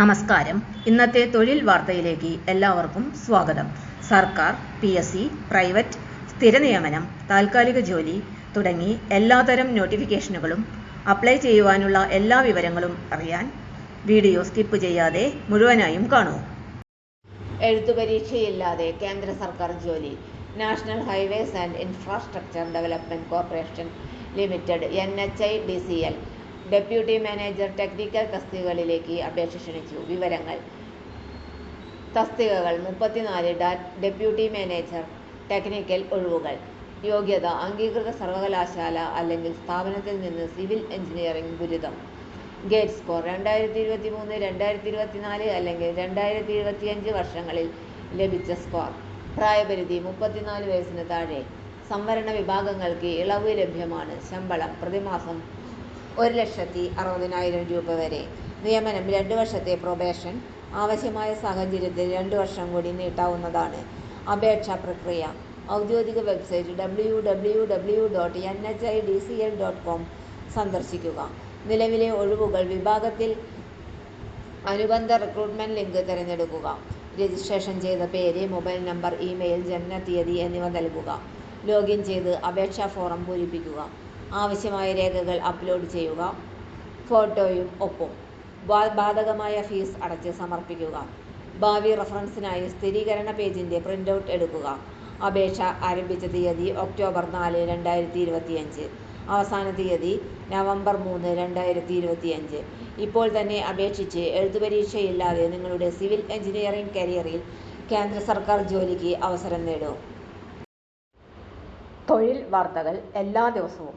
നമസ്കാരം. ഇന്നത്തെ തൊഴിൽ വാർത്തയിലേക്ക് എല്ലാവർക്കും സ്വാഗതം. സർക്കാർ പി എസ് സി പ്രൈവറ്റ് സ്ഥിര നിയമനം താൽക്കാലിക ജോലി തുടങ്ങി എല്ലാതരം നോട്ടിഫിക്കേഷനുകളും അപ്ലൈ ചെയ്യുവാനുള്ള എല്ലാ വിവരങ്ങളും അറിയാൻ വീഡിയോ സ്കിപ്പ് ചെയ്യാതെ മുഴുവനായും കാണൂ. എഴുത്തുപരീക്ഷയില്ലാതെ കേന്ദ്ര സർക്കാർ ജോലി. National highways and infrastructure development corporation limited N H I D C L. Deputy manager technical തസ്തികകളിലേക്ക് അപേക്ഷ ക്ഷണിച്ചു വിവരങ്ങൾ. തസ്തികകൾ മുപ്പത്തിനാല് ഡെപ്യൂട്ടി മാനേജർ ടെക്നിക്കൽ ഒഴിവുകൾ. യോഗ്യത അംഗീകൃത സർവകലാശാല അല്ലെങ്കിൽ സ്ഥാപനത്തിൽ നിന്ന് സിവിൽ എഞ്ചിനീയറിംഗ് ബിരുദം. ഗേറ്റ് സ്കോർ രണ്ടായിരത്തി ഇരുപത്തി മൂന്ന് രണ്ടായിരത്തി ഇരുപത്തിനാല് അല്ലെങ്കിൽ രണ്ടായിരത്തി ഇരുപത്തിയഞ്ച് വർഷങ്ങളിൽ ലഭിച്ച സ്കോർ. പ്രായപരിധി മുപ്പത്തിനാല് വയസ്സിന് താഴെ. സംവരണ വിഭാഗങ്ങൾക്ക് ഇളവ് ലഭ്യമാണ്. ശമ്പളം പ്രതിമാസം ഒരു ലക്ഷത്തി അറുപതിനായിരം രൂപ വരെ. നിയമനം രണ്ട് വർഷത്തെ പ്രൊബേഷൻ ആവശ്യമായ സാഹചര്യത്തിൽ രണ്ട് വർഷം കൂടി നീട്ടാവുന്നതാണ്. അപേക്ഷാ പ്രക്രിയ. ഔദ്യോഗിക website W W W dot N H I D C L dot com സന്ദർശിക്കുക. നിലവിലെ ഒഴിവുകൾ വിഭാഗത്തിൽ അനുബന്ധ റിക്രൂട്ട്മെന്റ് ലിങ്ക് തിരഞ്ഞെടുക്കുക. രജിസ്ട്രേഷൻ ചെയ്ത പേര് മൊബൈൽ നമ്പർ ഇമെയിൽ ജനനത്തീയതി എന്നിവ നൽകുക. ലോഗിൻ ചെയ്ത് അപേക്ഷാ ഫോറം പൂരിപ്പിക്കുക. ആവശ്യമായ രേഖകൾ അപ്ലോഡ് ചെയ്യുക ഫോട്ടോയും ഒപ്പും ബാധകമായ ഫീസ് അടച്ച് സമർപ്പിക്കുക ഭാവി റഫറൻസിനായി സ്ഥിരീകരണ പേജിന്റെ പ്രിന്റ് എടുക്കുക. അപേക്ഷ ആരംഭിച്ച തീയതി ഒക്ടോബർ നാല് രണ്ടായിരത്തി ഇരുപത്തിയഞ്ച് അവസാന തീയതി നവംബർ മൂന്ന് രണ്ടായിരത്തി ഇരുപത്തിയഞ്ച് ഇപ്പോൾ തന്നെ അപേക്ഷിച്ച് എഴുത്തുപരീക്ഷയില്ലാതെ നിങ്ങളുടെ സിവിൽ എഞ്ചിനീയറിംഗ് കരിയറിൽ കേന്ദ്ര സർക്കാർ ജോലിക്ക് അവസരം നേടൂ. തൊഴിൽ വാർത്തകൾ എല്ലാ ദിവസവും